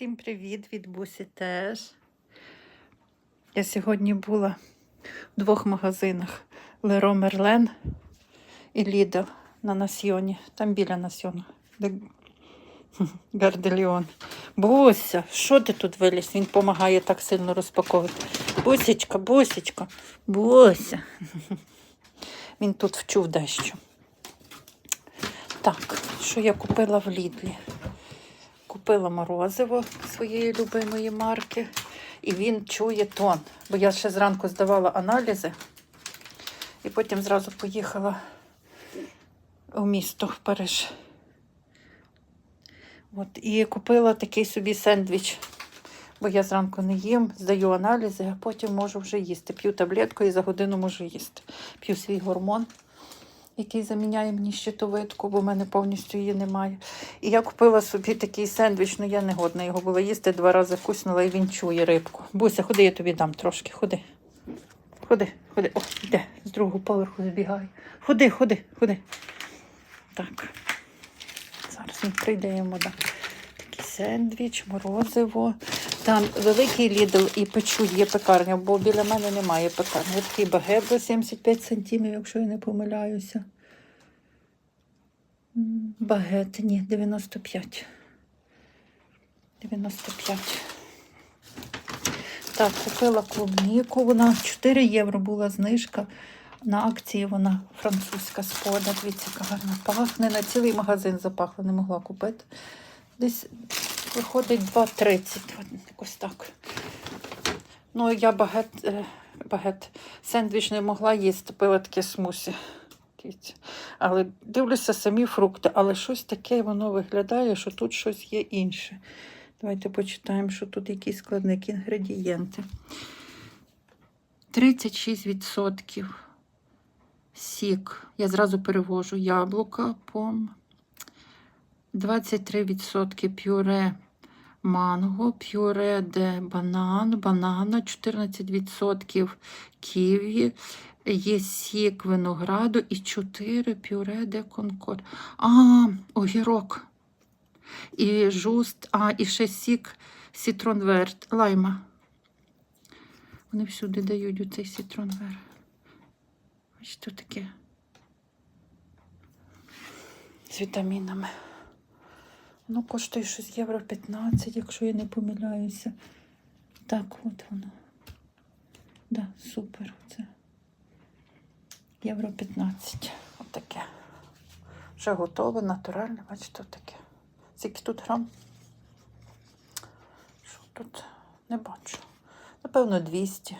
Всім привіт від Бусі теж. Я сьогодні була в двох магазинах Леро Мерлен і Lidl на Насьйоні. Там біля Насьйону. Де... Гарделіон. Буся, що ти тут виліз? Він допомагає так сильно розпаковувати. Бусечка, бусечка, Буся. Він тут вчув дещо. Так, що я купила в Лідлі? Купила морозиво своєї любимої марки, і він чує тон. Бо я ще зранку здавала аналізи, і потім зразу поїхала у місто в Париж. От, і купила такий собі сендвіч, бо я зранку не їм, здаю аналізи, а потім можу вже їсти. П'ю таблетку і за годину можу їсти. П'ю свій гормон який заміняє мені щитовидку, бо в мене повністю її немає. І я купила собі такий сендвіч, ну я не годна його була їсти, два рази куснула і він чує рибку. Буся, ходи, я тобі дам трошки, ходи. Ходи, ходи. О, йде, з другого поверху збігає. Ходи, ходи, ходи. Так. Зараз він прийде йому дам. Такий сендвіч, морозиво. Там великий лідл і печу є пекарня, бо біля мене немає пекарні. Є такий багет до 75 сантимів, якщо я не помиляюся. Багет, ні, 95. 95. Так, купила клубніку. Вона 4 євро була знижка. На акції вона французька спода. Дивіться, яка гарно пахне. На цілий магазин запахла, не могла купити. Десь виходить 2,30. От Якось так. Ну, я багет, е, багет сендвіч не могла їсти, пила таке смусі. Але дивлюся самі фрукти, але щось таке воно виглядає, що тут щось є інше. Давайте почитаємо, що тут які складники інгредієнти. 36% сік. Я зразу перевожу яблука, пом. 23% пюре манго, пюре де банан, банана, 14% ківі, є сік винограду і 4 пюре де конкорд. А, огірок. І жуст, а, і ще сік сітронверт, лайма. Вони всюди дають у цей сітронвер. Бачите, таке з вітамінами. Воно коштує щось євро 15, якщо я не помиляюся. Так, от воно. Да, супер. Це євро 15. Отаке. Вже готове, натуральне, бачите, таке. Скільки тут грам? Що тут? Не бачу. Напевно, 200.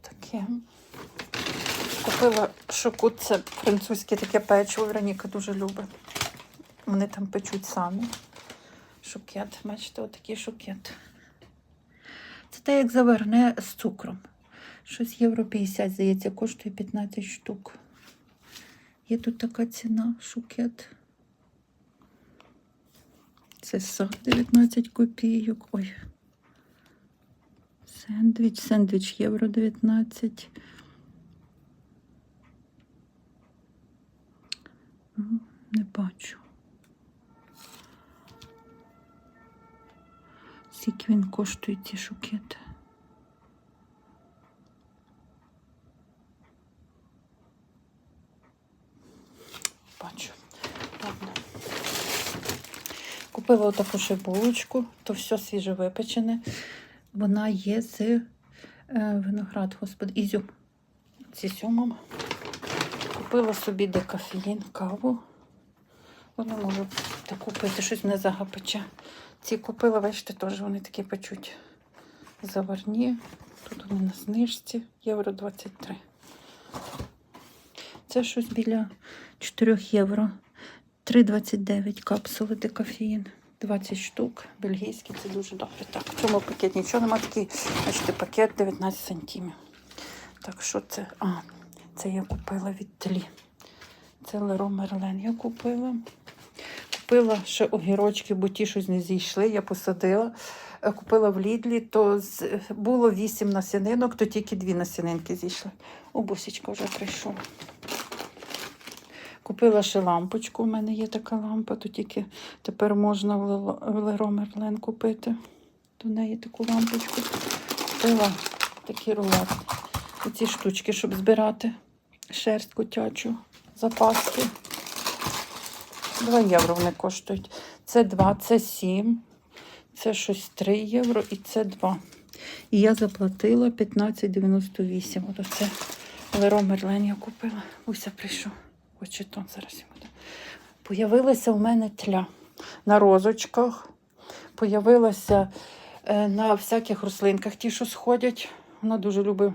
Таке. Купила шокут, це французьке таке печиво. Вероніка дуже любить. Вони там печуть самі. Шокет. Бачите, отакий шокет. Це те, як заверне з цукром. Щось євро 50, здається, коштує 15 штук. Є тут така ціна, шокет. Це сок 19 копійок. Ой. Сендвіч, сендвіч євро 19. Не бачу. Скільки він коштує ці шукети? Бачу. Ладно. Купила отаку ще булочку, то все свіже випечене. Вона є з е, виноград, господи, ізюм. З ізюмом. Купила собі декафеїн, каву. Воно можу таку пити, щось не загапече. Ці купила, бачите, теж вони такі печуть заварні. Тут вони на знижці, євро 23. Це щось біля 4 євро. 3,29 капсули декафеїн. 20 штук. Бельгійські, це дуже добре. Так, в цьому пакеті нічого немає. Такий, бачите, пакет 19 сантимів. Так, що це? А, це я купила від тлі. Це Леро Мерлен я купила. Купила ще огірочки, бо ті щось не зійшли, я посадила. Е, Купила в Лідлі, то було 8 насінинок, то тільки дві насінинки зійшли. О, бусічка вже прийшов. Купила ще лампочку. У мене є така лампа, то тільки тепер можна в Леро Мерлен купити. До неї таку лампочку. Купила такі рулетки. Оці штучки, щоб збирати шерсть котячу, запаски. 2 євро вони коштують. Це 2, це 7, це щось 3 євро і це 2. І я заплатила 15,98. От оце Леро Мерлен я купила. Уся прийшов. Хоче тон зараз йому. дам. Появилася в мене тля на розочках. Появилася е, на всяких рослинках, ті, що сходять. Вона дуже любить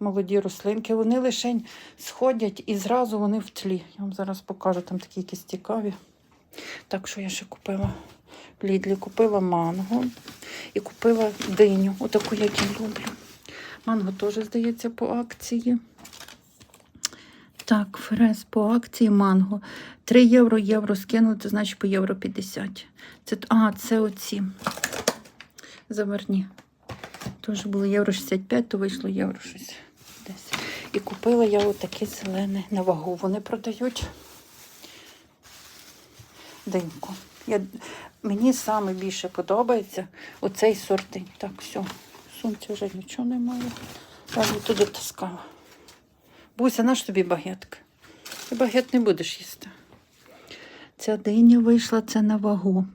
молоді рослинки. Вони лише сходять і зразу вони в тлі. Я вам зараз покажу, там такі якісь цікаві. Так що я ще купила в Лідлі, купила манго і купила диню, отаку, як я люблю. Манго теж, здається, по акції. Так, фрез по акції манго. 3 євро, євро скинули, це значить по євро 50. Це, а, це оці заварні. Теж було євро 65, то вийшло євро щось десь. І купила я отакі зелені на вагу. Вони продають диньку. Я, мені саме більше подобається оцей сорт. Так, все, сумці вже нічого немає. Її туди таскала. Буся, наш тобі багетка? Ти багет не будеш їсти. Ця диня вийшла це на вагу.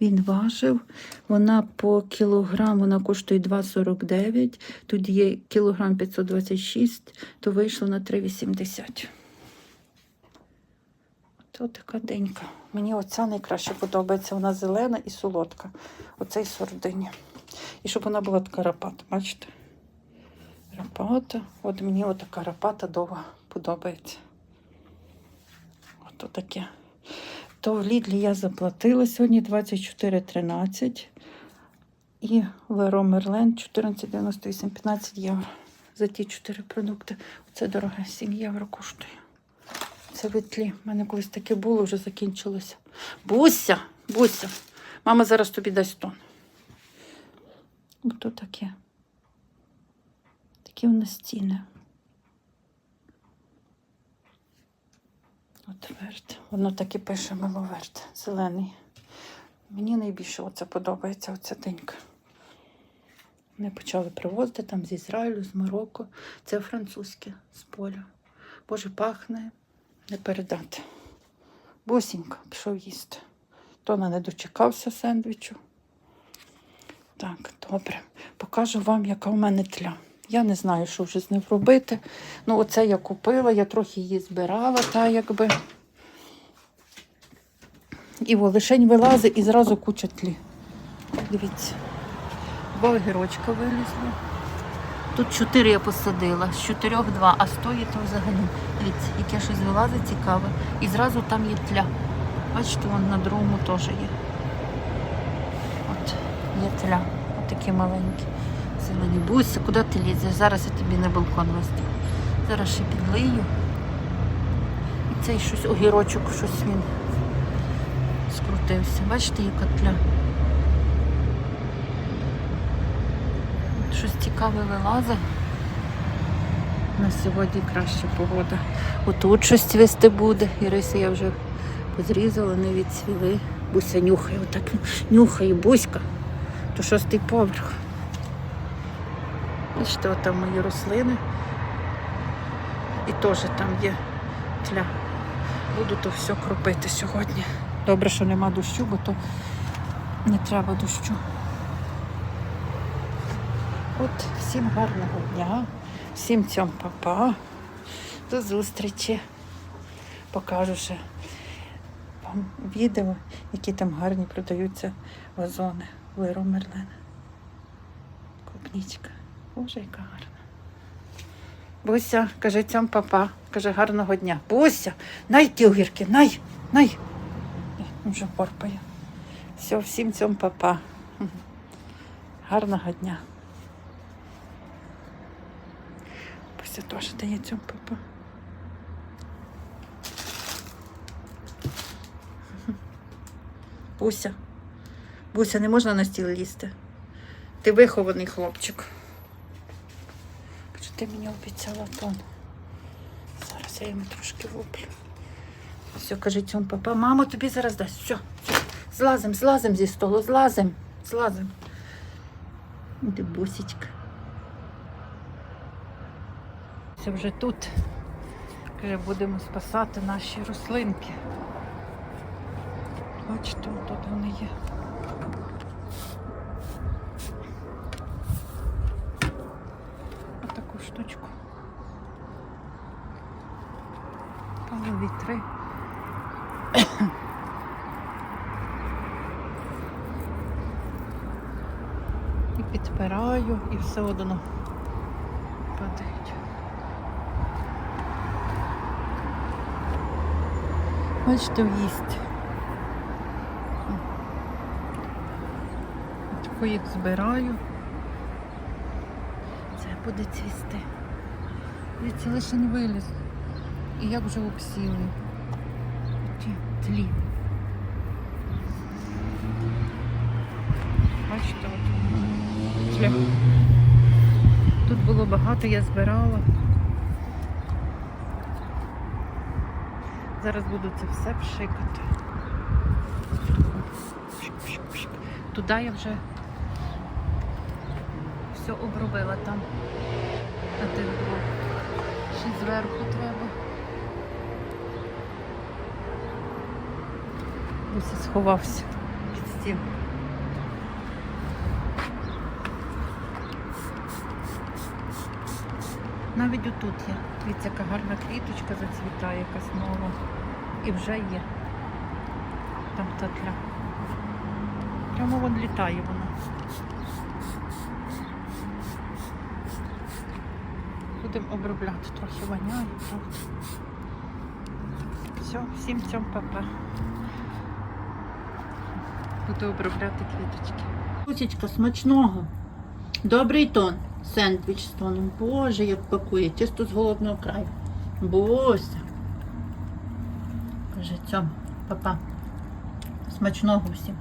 Він важив, вона по кілограм, вона коштує 2,49, тут є кілограм 526, то вийшло на 3,80. От така денька. Мені оця найкраще подобається. Вона зелена і солодка. Оцей сордині. І щоб вона була така рапата, бачите? Рапата. От мені отака рапата довга подобається. От таке. То в Лідлі я заплатила сьогодні 24,13 і Леро Мерлен 14,98, 15 євро за ті 4 продукти. Це дороге, 7 євро коштує. Це в Ітлі. У мене колись таке було, вже закінчилося. Буся, Буся, мама зараз тобі дасть тон. Ото таке. Такі в нас стіни. От верт. Воно так і пише миловерт. Зелений. Мені найбільше оце подобається, оця денька. Вони почали привозити там з Ізраїлю, з Марокко. Це французьке з поля. Боже, пахне не передати. Бусінька пішов їсти. Тона не дочекався сендвічу. Так, добре. Покажу вам, яка в мене тля. Я не знаю, що вже з ним робити. Ну, оце я купила, я трохи її збирала, та якби. І о, лишень вилазить і зразу куча тлі. Дивіться. Два огірочка вилізли. Тут чотири я посадила, з чотирьох два, а стої то взагалі. Дивіться, яке щось вилазить цікаве. І зразу там є тля. Бачите, вон на другому теж є. От, є тля. От такі маленькі. Зелені. Буся, куди ти лізеш? Зараз я тобі на балкон вести. Зараз ще підлию. І цей щось огірочок, щось він скрутився. Бачите, яка тля. Щось цікаве вилазить. На сьогодні краща погода. Отут щось цвісти буде. Іриси я вже позрізала, не відцвіли. Буся нюхає, отак нюхає, буська. То шостий поверх. Бачите, там мої рослини. І теж там є тля. Буду то все кропити сьогодні. Добре, що нема дощу, бо то не треба дощу. От, всім гарного дня, всім цьом папа. До зустрічі. Покажу ще вам відео, які там гарні продаються вазони. Леро Мерлен. Клубнічка. Боже, яка гарна. Буся, каже цьом папа, каже гарного дня. Буся, най ті огірки, най, най. Вже порпає. Все, всім цьом папа. Гарного дня. Буся теж дає цьом папа. Буся. Буся, не можна на стіл лізти. Ти вихований хлопчик. Ти мені обіцяла тон? Зараз я йому трошки виплю. Все, кажи цьому папа. Мама тобі зараз дасть. Все, все. Злазим, злазим зі столу, злазим, злазим. Іди, бусічка. Це вже тут. Каже, будемо спасати наші рослинки. Бачите, тут вони є. Отаку штучку. Але вітри. І підпираю, і все одно падають. Бачите, в'їсть. Таку їх збираю. Це буде цвісти. Дивіться, лише не виліз. І як вже обсіли. Ті тлі. Бачите, от тля. Тут було багато, я збирала. Зараз буду це все пшикати. Туди я вже все обробила там. На тих двох. Ще зверху треба. Ось сховався під стіл. Навіть отут є. Дивіться, яка гарна квіточка зацвітає, якась нова. І вже є. Там та тля. Прямо вон літає вона. Будемо обробляти трохи воняє, правда. Все, всім цьому папа. Буду обробляти квіточки. Кусічка смачного. Добрий тон. Сендвіч з тоном. Боже, як пакує. Тісто з голодного краю. Бося. Каже цьому, папа. Смачного всім.